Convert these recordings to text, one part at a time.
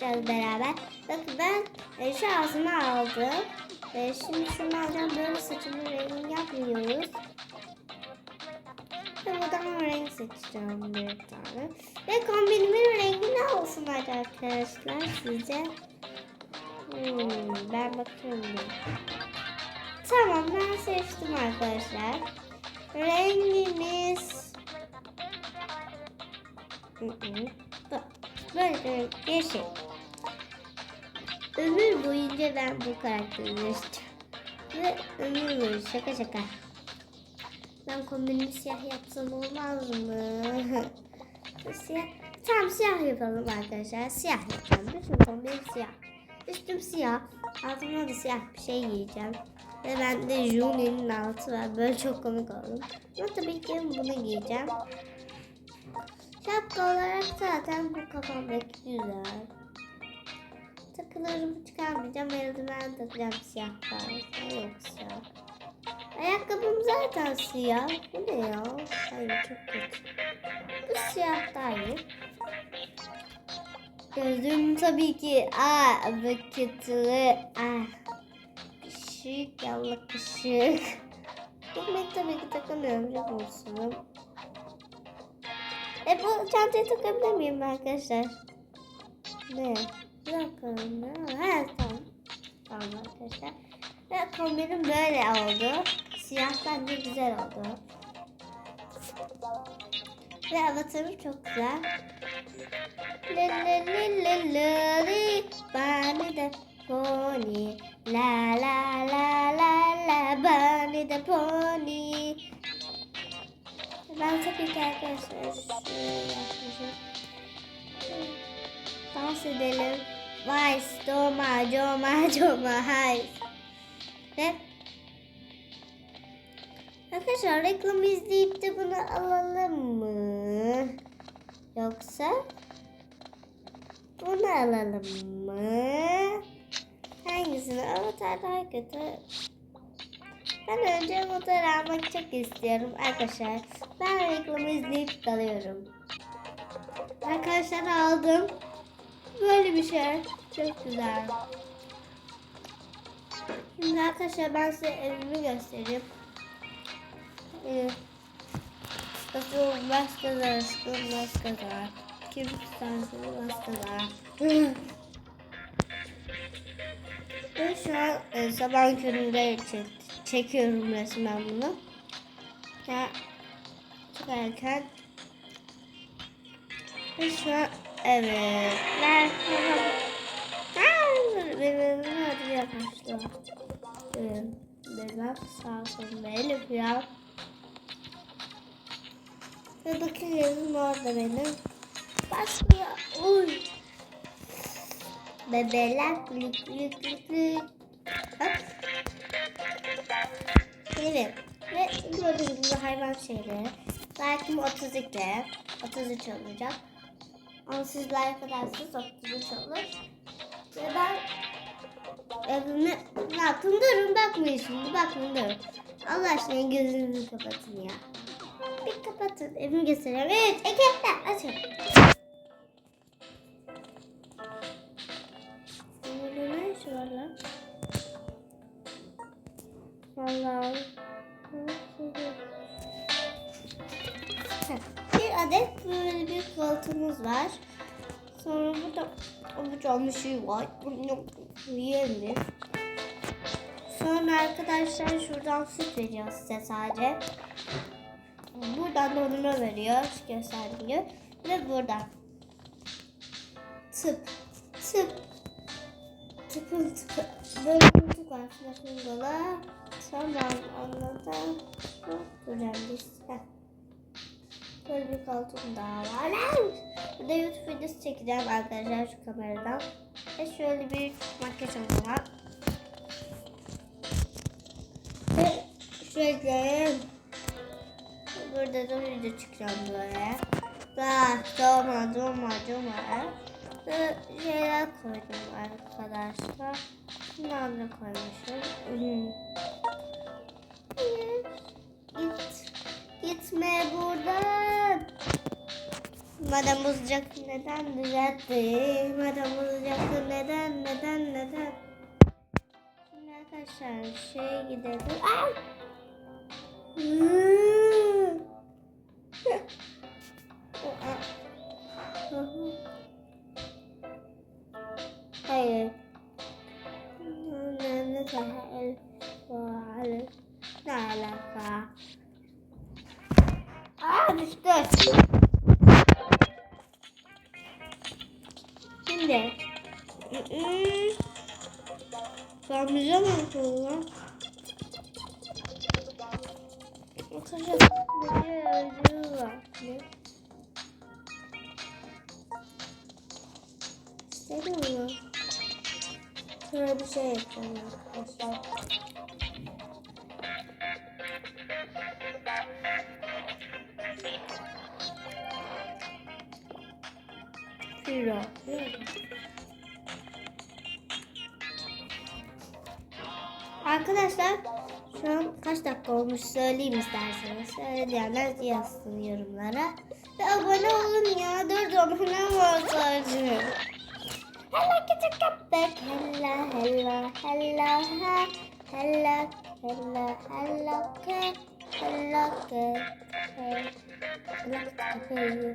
yapacağız beraber. Bakın ben e, şu ağzıma aldım. E, şimdi alacağım. Böyle saçımın rengini yapmıyoruz. Ve buradan renk seçeceğim bir tane. Ve kombinimin rengi ne olsun arkadaşlar sizce? Hmm, ben bakıyorum. Tamam ben seçtim arkadaşlar. Rengimiz böyle bir şey. Ömür boyunca ben bu karakteri yaşayacağım. Ve ömür boyu şaka şaka. Ben kombinimi siyah yapsam olmaz mı? siyah. Tamam siyah yapalım arkadaşlar. Siyah yapacağım. Bütün kombinim siyah. Üstüm siyah. Altıma da siyah bir şey giyeceğim. Ve ben de Junior'ın altı var. Böyle çok komik oldum. Ama tabii ki bunu giyeceğim. Şapka olarak zaten bu kafamdaki güzel. Takılarımı çıkarmayacağım. Eldiven takacağım siyah varsa yoksa. Ayakkabım zaten siyah. Bu ne ya? Hayır çok kötü. Bu siyah daha iyi. Gözüm tabii ki aa vakitli ah ışık yallık ışık. Ekmek tabii ki takamıyorum çok olsun. E bu çantayı takabilir miyim arkadaşlar? Ne? Bir dakika. Ha tamam. Tamam arkadaşlar. Ve kombinim böyle oldu. Siyah bence güzel oldu. Ve avatarım çok güzel. La la la la la li, bani de pony. La la la la la bani de pony. Ben tabii ki arkadaşlar şöyle yapacağım. Dans edelim. Vice, Doma, Joma, Joma, Hayes. Ve Arkadaşlar reklamı izleyip de bunu alalım mı? Yoksa bunu alalım mı? Hangisini? Avatar daha kötü. Ben önce avatar almak çok istiyorum arkadaşlar. Ben reklamı izleyip kalıyorum. Arkadaşlar aldım. Böyle bir şey. Çok güzel. Şimdi arkadaşlar ben size evimi göstereyim. Ee, Nasıl maskalar, aşkım maskalar. Kim sensin maskalar. Ve şu an e, sabah köründe çek- çekiyorum resmen bunu. Ya çok. Ve şu an evet. Aa, Benim hadi yaklaştı. Benim sağ olsun Elif ya. Ve bakın yazım orada benim. Başlıyor. Uy. Bebeler lük lük lük lük. Hop. Evet. Ve gördüğünüz gibi hayvan şeyleri. Belki 32. 33 olacak. Ama siz like ederseniz 33 olur. Ve ben evime... Bakın durun bakmayın şimdi bakmayın durun. Allah aşkına gözünüzü kapatın ya. Bir kapatın. Evimi göstereyim. Evet. Ekekler. Açın. Koltuğumuz var. Sonra burada avuç olmuş şey var. Bunu yiyelim. Sonra arkadaşlar şuradan süt veriyor size sadece. Buradan dondurma veriyor. Göstermiyor. Ve buradan. Tıp. Tıp. Tıpın tıpı. Böyle bir kutu var. Flamingola. Tamam anladım. Duracağım biz. Heh. Böyle bir koltuğum daha var. Bir de YouTube videosu çekeceğim arkadaşlar şu kameradan. Ve şöyle bir makyaj var. Ve şöyle Burada da video çıkacağım böyle. Daha doma doma doma. Ve şeyler koydum arkadaşlar. Bunlar da koymuşum. Git. Gitme buradan. Madem bozacak neden düzeltti? Madem bozacaktı neden neden neden? Şimdi arkadaşlar şeye gidelim. Aa! Hmm. Hayır. Ne ne sahil var? Ne alaka? Aa düştü. Ben bize mi bir öldürü var. Ne? İstemiyorum. Şöyle bir şey yapacağım arkadaşlar. Şurada. Arkadaşlar şu an kaç dakika olmuş söyleyeyim isterseniz. Söyle diyenler yazsın yorumlara. Ve abone olun ya. Dört abone var sadece. Hello küçük köpek. Hello hello hello ha. Hello hello hello ke. Hello ke. Köpeği.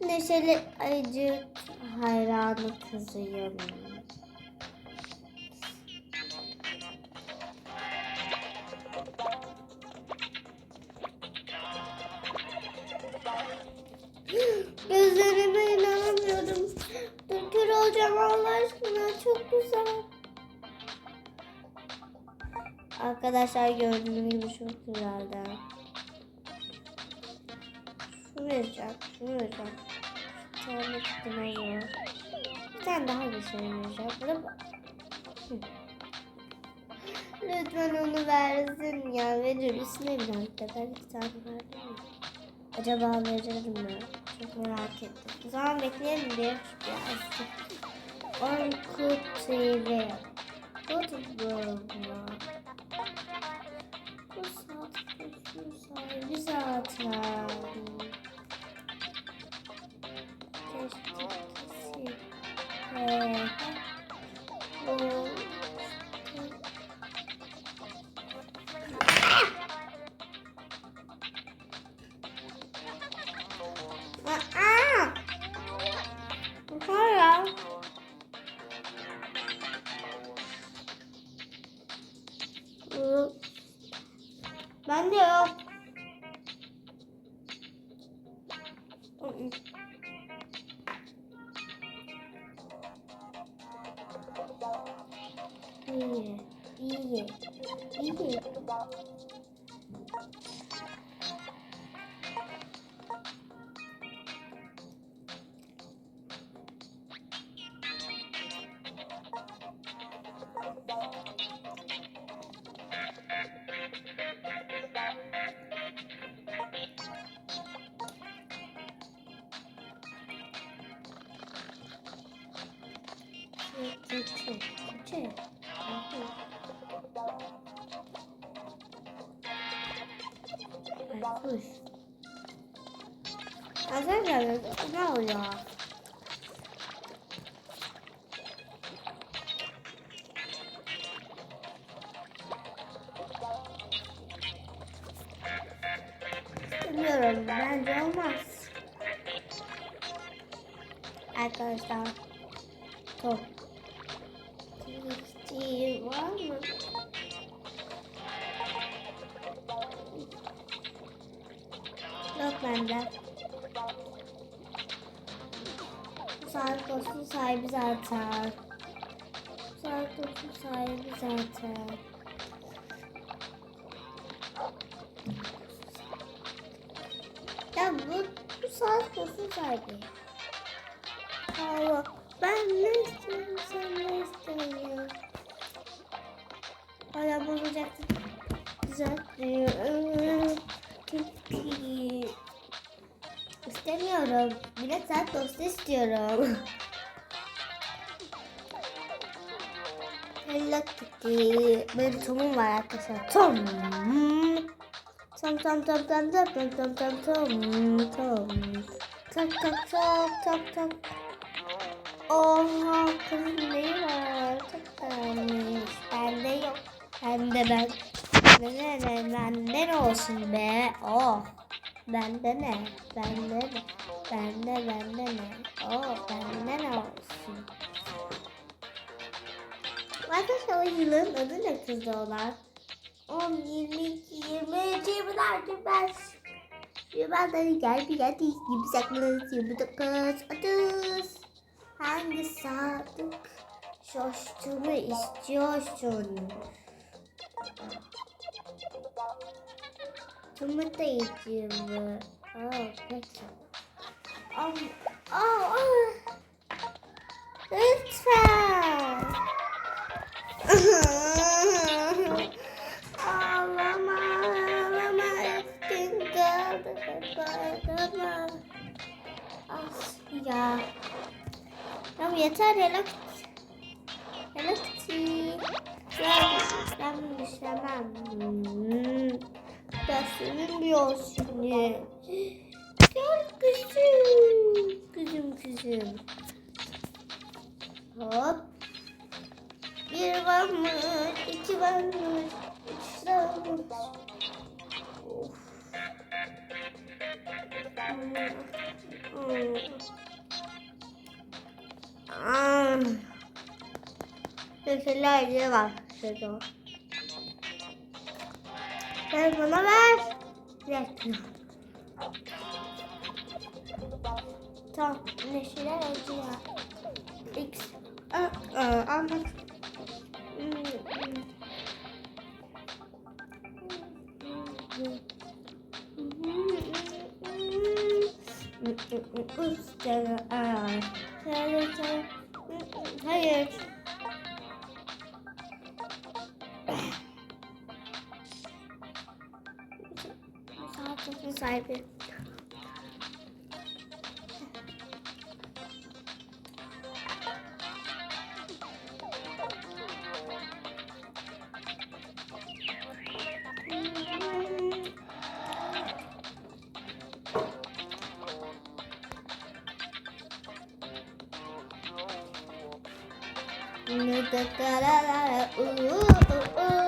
Neşeli ayıcık hayranı kızıyım. Aşkına çok güzel. Arkadaşlar gördüğünüz gibi çok güzeldi. Şunu vereceğim, şunu vereceğim. Bir tane tuttum. Bir tane daha bir şey Hı. Lütfen onu versin ya. Verir. Üstüne bir dakika. Ben iki tane verdim mi? Acaba veririm mi? Çok merak ettim. O zaman bekleyelim bir. Biraz. Orkut TV. Futbol mu? Bu saat bu sahibi zaten. Keşke Ee, bu 就식집수업점 심? Kuş. Arkadaşlar ne oluyor? Bilmiyorum bence olmaz. Arkadaşlar top. Twitch'i var mı? Yok bende. Saat dostun sahibi zaten. Saat dostun sahibi zaten. Ya bu, bu saat dostun sahibi. Allah. Ben ne istiyorum sen ne istiyorsun? Hala bozacaktı. Güzel diyor. Pipi. İstemiyorum. Bile saat dostu istiyorum. Hello Kitty. Benim Tom'um var arkadaşlar. Tom. Tam tam tam tam tam tam tam tam tam tam. Tak tak tak tak tak. Oha kızın neyi var? Çok beğenmiş. Bende yok. Bende ben. Bende ne? Bende ne olsun be? Oh. Bende ne? Bende ne? Bende bende ne? Oh bende ne olsun? Arkadaşlar o yılın adı ne kızı olan? 10, 22, 23, 24, 25. Ben de gel bir gibi saklarız 29, 30. Hangi sadık şoştumu istiyorsun? 주무대이집을 아, 그렇죠. 어, 어, 어. 으차. 아, 마마, 마마, 핑가, 마마. 아, 야. 그럼 얘 차례 이렇게. 이렇게. 그럼, 그럼, 그럼. Olsun diye. Gel kızım. Kızım kızım. Hop. Bir varmış, iki varmış, üç varmış. Of. Hmm. Ah. Köşelerce var şurada. Sen bana ver. Reklam. Tamam. Neşire acıya. X. Aa, anlat. Usta. kaybettim. Da da da da da ooh ooh ooh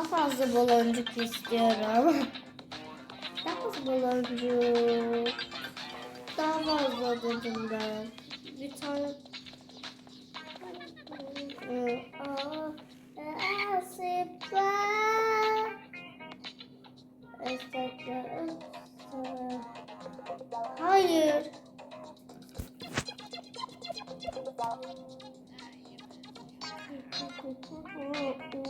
Daha fazla baloncuk istiyorum. Daha fazla baloncuk. Daha fazla dedim ben. Bir tane. Hayır. Hayır.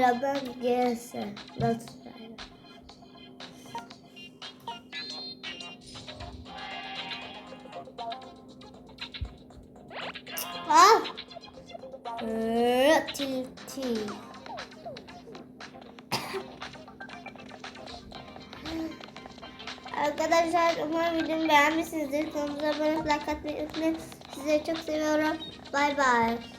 ne aradan gelse nasıl böyle? Ah! Tilti. Arkadaşlar umarım videomu beğenmişsinizdir. Kanalımıza abone olmayı, like atmayı unutmayın. Sizleri çok seviyorum. Bay bay.